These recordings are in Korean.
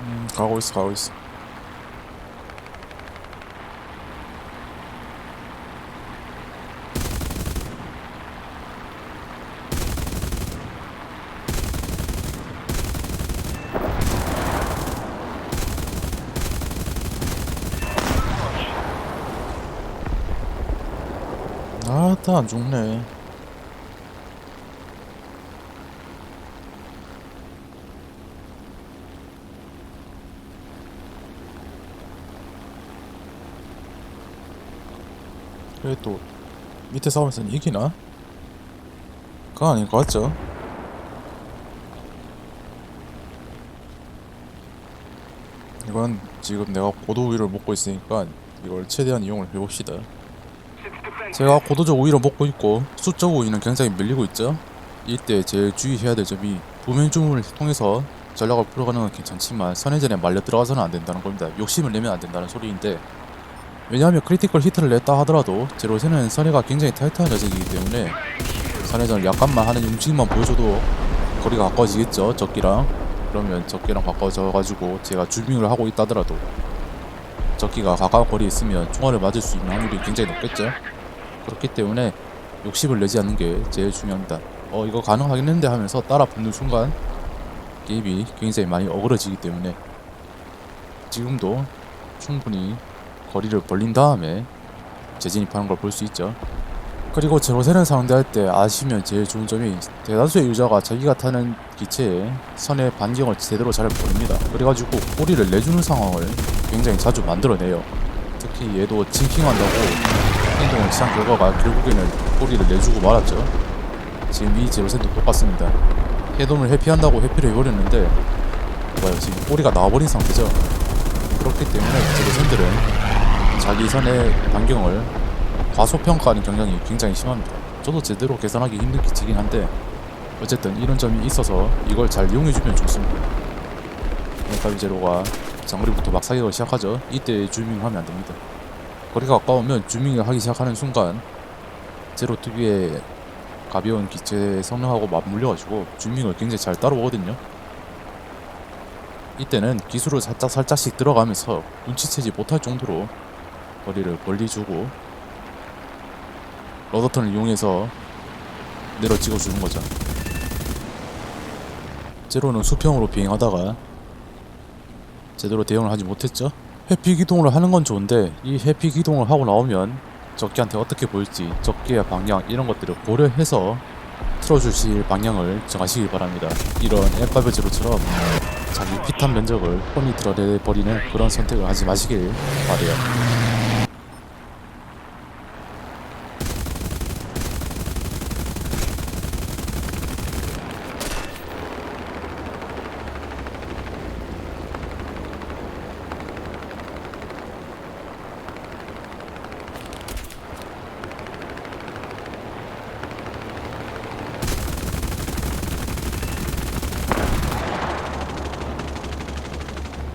음, 가고 있어 가고 있어 아따 안 죽네 그래 또 밑에 싸우면서 이기나? 그거 아닌 것 같죠? 이건 지금 내가 고도 우위를 먹고 있으니까 이걸 최대한 이용을 해봅시다 제가 고도적 우위를 먹고 있고 수적 우위는 굉장히 밀리고 있죠 이때 제일 주의해야 될 점이 줌을 통해서 전략을 풀어가는 건 괜찮지만 선회전에 말려 들어가서는 안 된다는 겁니다 욕심을 내면 안 된다는 소리인데 왜냐하면 크리티컬 히트를 냈다 하더라도 제 로제는 선회가 굉장히 타이트한 녀석이기 때문에 선회전을 약간만 하는 움직임만 보여줘도 거리가 가까워지겠죠 적기랑. 그러면 적기랑 가까워져가지고 제가 주밍을 하고 있다 하더라도 적기가 가까운 거리에 있으면 총알을 맞을 수 있는 확률이 굉장히 높겠죠. 그렇기 때문에 욕심을 내지 않는 게 제일 중요합니다. 어 이거 가능하겠는데 하면서 따라 붙는 순간 게임이 굉장히 많이 어그러지기 때문에 지금도 충분히 거리를 벌린 다음에 재진입하는 걸 볼 수 있죠. 그리고 제로세를 상대할 때 아시면 제일 좋은 점이 대다수의 유저가 자기가 타는 기체에 선의 반경을 제대로 잘 모릅니다. 그래가지고 꼬리를 내주는 상황을 굉장히 자주 만들어내요. 특히 얘도 징킹한다고 행동을 취한 결과가 결국에는 꼬리를 내주고 말았죠. 지금 이 제로센도 똑같습니다. 해돔을 회피한다고 회피를 해버렸는데 봐요 지금 꼬리가 나와버린 상태죠. 그렇기 때문에 제로센들은 자기 선의 반경을 과소평가하는 경향이 굉장히 심합니다. 저도 제대로 계산하기 힘든 기치긴 한데 어쨌든 이런 점이 있어서 이걸 잘 이용해주면 좋습니다. 메카비제로가 장거리부터 막 사격을 시작하죠. 이때 주밍하면 안됩니다. 거리가 가까우면 주밍을 하기 시작하는 순간 제로 특유의 가벼운 기체 성능하고 맞물려가지고 주밍을 굉장히 잘 따라오거든요. 이때는 기술을 살짝 살짝씩 들어가면서 눈치채지 못할 정도로 거리를 멀리 주고 러더턴을 이용해서 내려 찍어주는 거죠. 제로는 수평으로 비행하다가 제대로 대응을 하지 못했죠. 회피 기동을 하는 건 좋은데 이 회피 기동을 하고 나오면 적기한테 어떻게 보일지 적기의 방향 이런 것들을 고려해서 틀어주실 방향을 정하시기 바랍니다. 이런 엠파베 제로처럼 자기 피탄 면적을 뻔히 드러내버리는 그런 선택을 하지 마시길 바래요.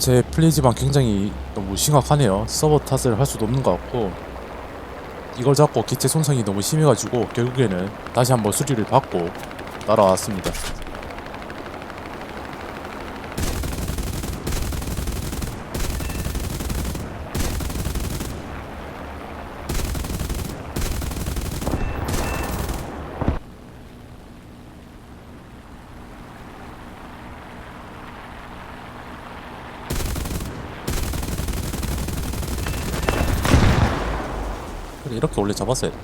제 플레이지만 굉장히 너무 심각하네요. 서버 탓을 할 수도 없는 것 같고 이걸 잡고 기체 손상이 너무 심해가지고 결국에는 다시 한번 수리를 받고 따라왔습니다. 이렇게 원래 잡았어야 돼.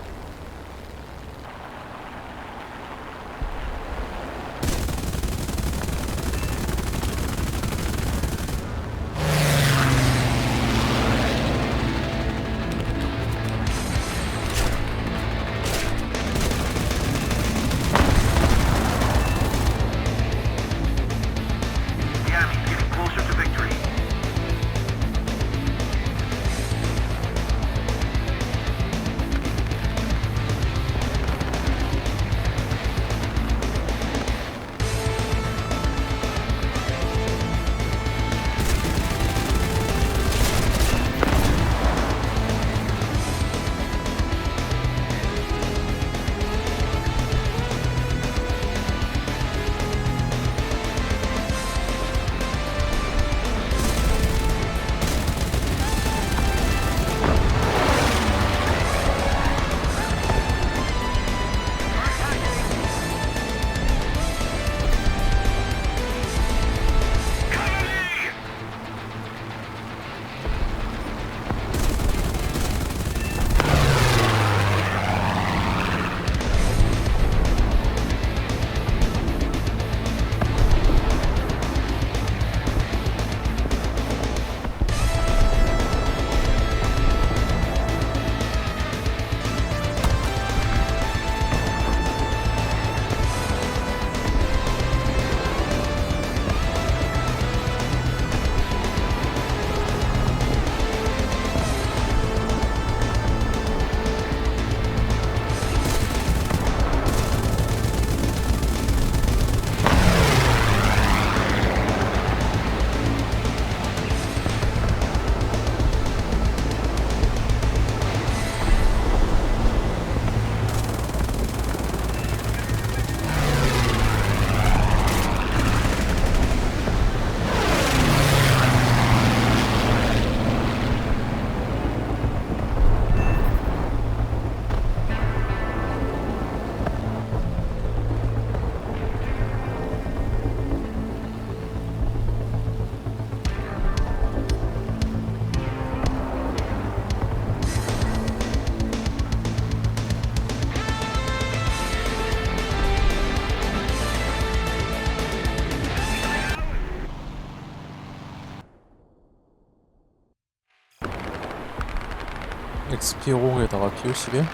XP50에다가 PO11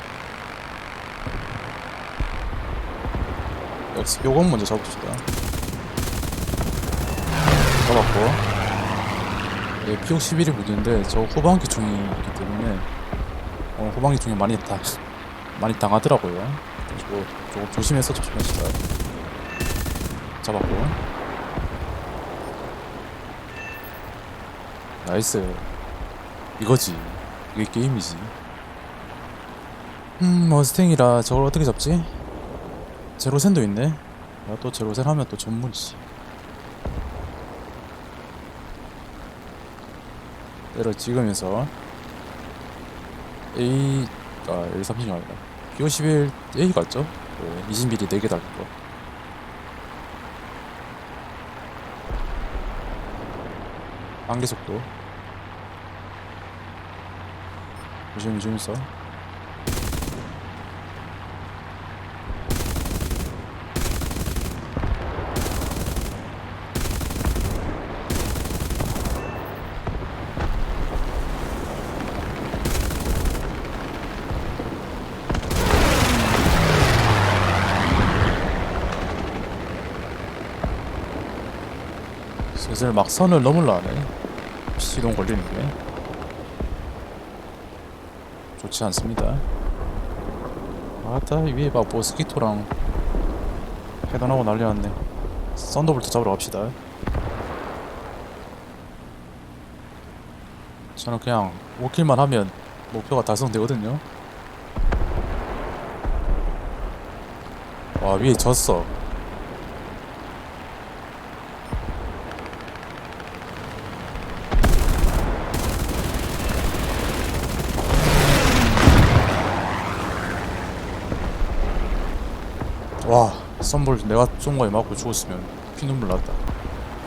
XP50 먼저 잡읍시다. 잡았고. 예, P61이 무기인데 저 후방기 총이 있기 때문에 어, 후방기 총이 많이 다 많이 당하더라고요. 그래서 조금 조심해서 조심합시다. 잡았고. 나이스. 이거지 이게 게임이지. 음 머스탱이라 저걸 어떻게 잡지? 제로센도 있네. 야, 또 제로센 하면 또 전문이지. 때려 찍으면서 A 아 A 30이 아니라 P51 A 같죠? 네, 20mm 4개 달린 거. 안개 속도 조심히 조심해서 슬슬 막 선을 넘으려 하네. 시동 걸리는 게 좋지 않습니다. 아따 위에 막 모스키토랑 해단하고 난리 났네. 썬더볼트 잡으러 갑시다. 저는 그냥 5킬만 하면 목표가 달성되거든요. 와 위에 졌어 와 썬볼 내가 쏜 거에 맞고 죽었으면 피눈물 났다.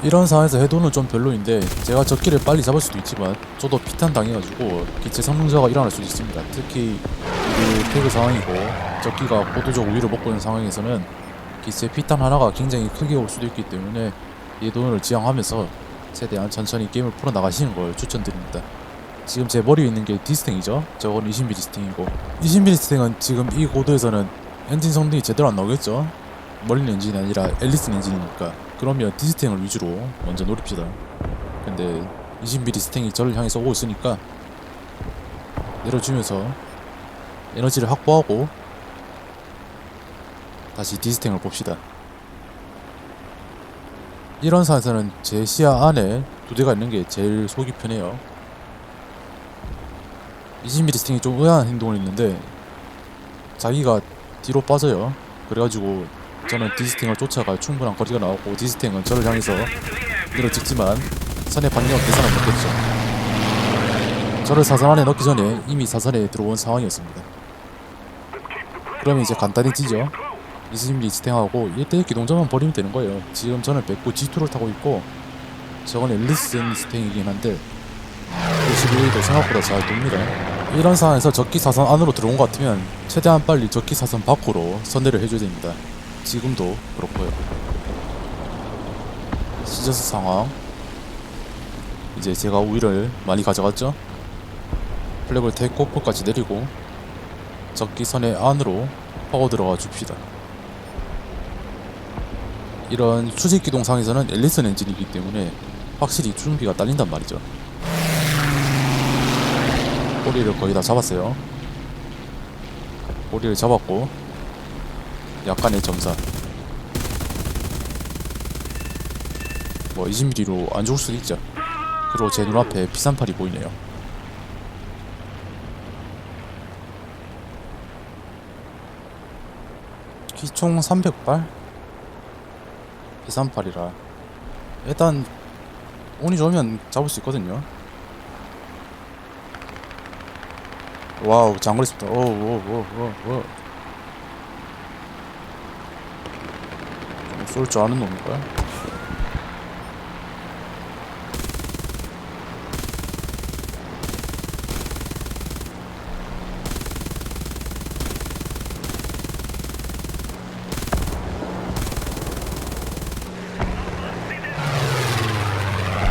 이런 상황에서 해도는 좀 별로인데 제가 적기를 빨리 잡을 수도 있지만 저도 피탄 당해가지고 기체 성능자가 일어날 수도 있습니다. 특히 이게 태그 상황이고 적기가 고도적 우위를 먹고 있는 상황에서는 기체 피탄 하나가 굉장히 크게 올 수도 있기 때문에 이 돈을 지향하면서 최대한 천천히 게임을 풀어나가시는 걸 추천드립니다. 지금 제 머리에 있는 게 디스탱이죠? 저건 20mm 스탱이고. 20mm 스탱은 지금 이 고도에서는 엔진 성능이 제대로 안 나오겠죠? 멀린 엔진이 아니라 앨리슨 엔진이니까. 그러면 디스탱을 위주로 먼저 노립시다. 근데 20mm 스탱이 저를 향해서 오고 있으니까 내려주면서 에너지를 확보하고 다시 디스탱을 봅시다. 이런 상황에서는 제 시야 안에 두 대가 있는 게 제일 속이 편해요. 20mm 스팅이 좀 의아한 행동을 했는데 자기가 뒤로 빠져요. 그래가지고 저는 디스팅을 쫓아갈 충분한 거리가 나오고 디스팅은 저를 향해서 밀어찍지만 선의 방향 계산을 못했죠. 저를 사선 안에 넣기 전에 이미 사선에 들어온 상황이었습니다. 그러면 이제 간단히 찌죠. 20mm 스팅하고 1대1 기동전만 버리면 되는 거예요. 지금 저는 109 G2를 타고 있고 저건 앨리슨 스팅이긴 한데 51도 생각보다 잘 돕니다. 이런 상황에서 적기 사선 안으로 들어온 것 같으면 최대한 빨리 적기 사선 밖으로 선회를 해줘야 됩니다. 지금도 그렇고요. 시저스 상황 이제 제가 우위를 많이 가져갔죠? 플랩을 테이크오프까지 내리고 적기 선의 안으로 파고 들어가 줍시다. 이런 추직 기동 상에서는 앨리슨 엔진이기 때문에 확실히 준비가 딸린단 말이죠. 꼬리를 거의 다 잡았어요. 꼬리를 잡았고 약간의 점사. 뭐 20mm로 안 죽을 수도 있죠. 그리고 제 눈앞에 P38이 보이네요. 기총 300발? P38이라 일단 운이 좋으면 잡을 수 있거든요. 와우 장거리 습다 오오오오오 쏠줄 아는 놈인가요?